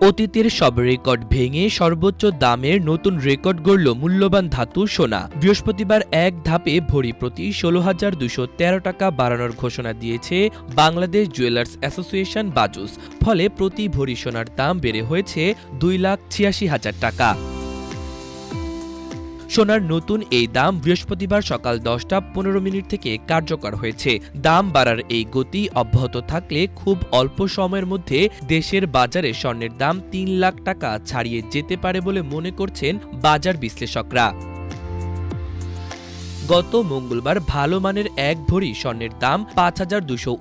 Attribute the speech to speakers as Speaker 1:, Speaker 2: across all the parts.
Speaker 1: অতীতের সব রেকর্ড ভেঙে সর্বোচ্চ দামের নতুন রেকর্ড গড়ল মূল্যবান ধাতু সোনা। বৃহস্পতিবার এক ধাপে ভরি প্রতি ষোলো হাজার দুশো তেরো টাকা বাড়ানোর ঘোষণা দিয়েছে বাংলাদেশ জুয়েলার্স অ্যাসোসিয়েশন বাজুস। ফলে প্রতি ভরি সোনার দাম বেড়ে হয়েছে দুই লাখ ছিয়াশি হাজার টাকা। সোনার নতুন এই দাম বৃহস্পতিবার সকাল দশটা পনেরো মিনিট থেকে কার্যকর হয়েছে। দাম বাড়ার এই গতি অব্যাহত থাকলে খুব অল্প সময়ের মধ্যে দেশের বাজারে স্বর্ণের দাম তিন লাখ টাকা ছাড়িয়ে যেতে পারে বলে মনে করছেন বাজার বিশ্লেষকরা। গত মঙ্গলবার ভালো মানের এক ভরি স্বর্ণের দাম পাঁচ হাজার দুশো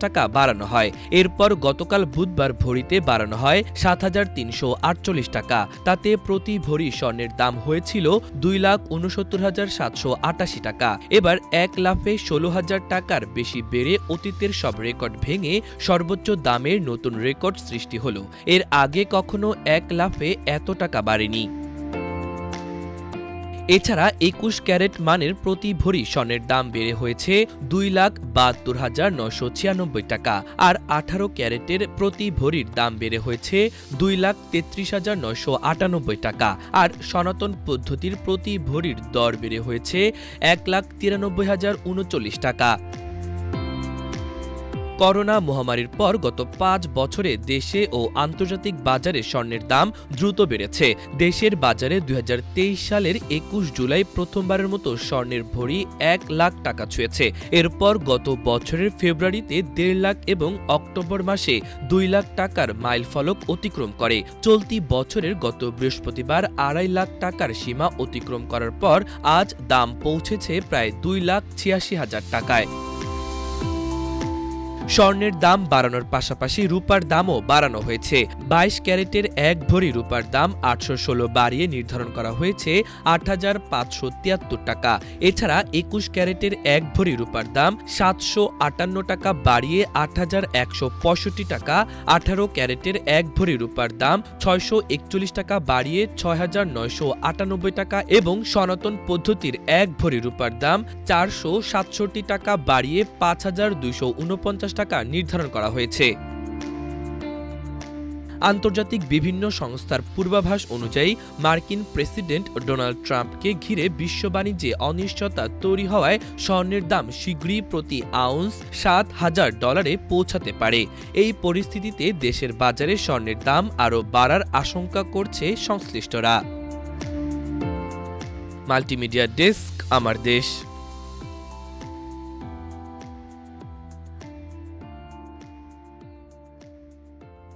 Speaker 1: টাকা বাড়ানো হয়। এরপর গতকাল বুধবার ভরিতে বাড়ানো হয় সাত হাজার তিনশো আটচল্লিশ টাকা। তাতে প্রতি ভরি স্বর্ণের দাম হয়েছিল দুই লাখ উনসত্তর হাজার সাতশো আটাশি টাকা। এবার এক লাফে ষোলো হাজার টাকার বেশি বেড়ে অতীতের সব রেকর্ড ভেঙে সর্বোচ্চ দামের নতুন রেকর্ড সৃষ্টি হলো। এর আগে কখনো এক লাফে এত টাকা বাড়েনি। এছাড়া একুশ ক্যারেট মানের প্রতি ভরি স্বর্ণের দাম বেড়ে হয়েছে দুই লাখ বাহাত্তর হাজার নশো ছিয়ানব্বই টাকা। আর আঠারো ক্যারেটের প্রতি ভরির দাম বেড়ে হয়েছে দুই লাখ তেত্রিশ হাজার নশো আটানব্বই টাকা। আর সনাতন পদ্ধতির প্রতি ভরির দর বেড়ে হয়েছে এক লাখ তিরানব্বই হাজার উনচল্লিশ টাকা। করোনা মহামারীর পর গত পাঁচ বছরে দেশে ও আন্তর্জাতিক বাজারে স্বর্ণের দাম দ্রুত বেড়েছে। দেশের বাজারে দুই হাজার তেইশ সালের একুশ জুলাই প্রথমবারের মতো স্বর্ণের ভরি এক লাখ টাকা ছুঁয়েছে। এরপর গত বছরের ফেব্রুয়ারিতে দেড় লাখ এবং অক্টোবর মাসে দুই লাখ টাকার মাইল ফলক অতিক্রম করে। চলতি বছরের গত বৃহস্পতিবার আড়াই লাখ টাকার সীমা অতিক্রম করার পর আজ দাম পৌঁছেছে প্রায় দুই লাখ ছিয়াশি হাজার টাকায়। স্বর্ণের দাম বাড়ানোর পাশাপাশি রূপার দামও বাড়ানো হয়েছে। বাইশ ক্যারেটের এক ভরি রূপার দাম আটশো ষোলো বাড়িয়ে নির্ধারণ করা হয়েছে আট হাজার পাঁচশো তিয়াত্তর টাকা। এছাড়া একুশ ক্যারেটের এক ভরি রূপার দাম সাতশো আটান্ন টাকা বাড়িয়ে আট হাজার একশো পঁয়ষট্টি টাকা। আঠারো ক্যারেটের এক ভরি রূপার দাম ছয়শো একচল্লিশ টাকা বাড়িয়ে ছয় হাজার নয়শো আটানব্বই টাকা এবং সনাতন পদ্ধতির এক ভরি রূপার দাম চারশো সাতষট্টি টাকা বাড়িয়ে পাঁচ হাজার দুইশো উনপঞ্চাশ টাকা নির্ধারণ করা হয়েছে। আন্তর্জাতিক বিভিন্ন সংস্থার পূর্বাভাস অনুযায়ী মার্কিন প্রেসিডেন্ট ডোনাল্ড ট্রাম্পকে ঘিরে বিশ্ব বাণিজ্যে অনিশ্চয়তা তৈরি হওয়ায় স্বর্ণের দাম শীঘ্রই প্রতি আউন্স সাত হাজার ডলারে পৌঁছাতে পারে। এই পরিস্থিতিতে দেশের বাজারে স্বর্ণের দাম আরও বাড়ার আশঙ্কা করছে সংশ্লিষ্টরা। মাল্টিমিডিয়া ডেস্ক, আমার দেশ।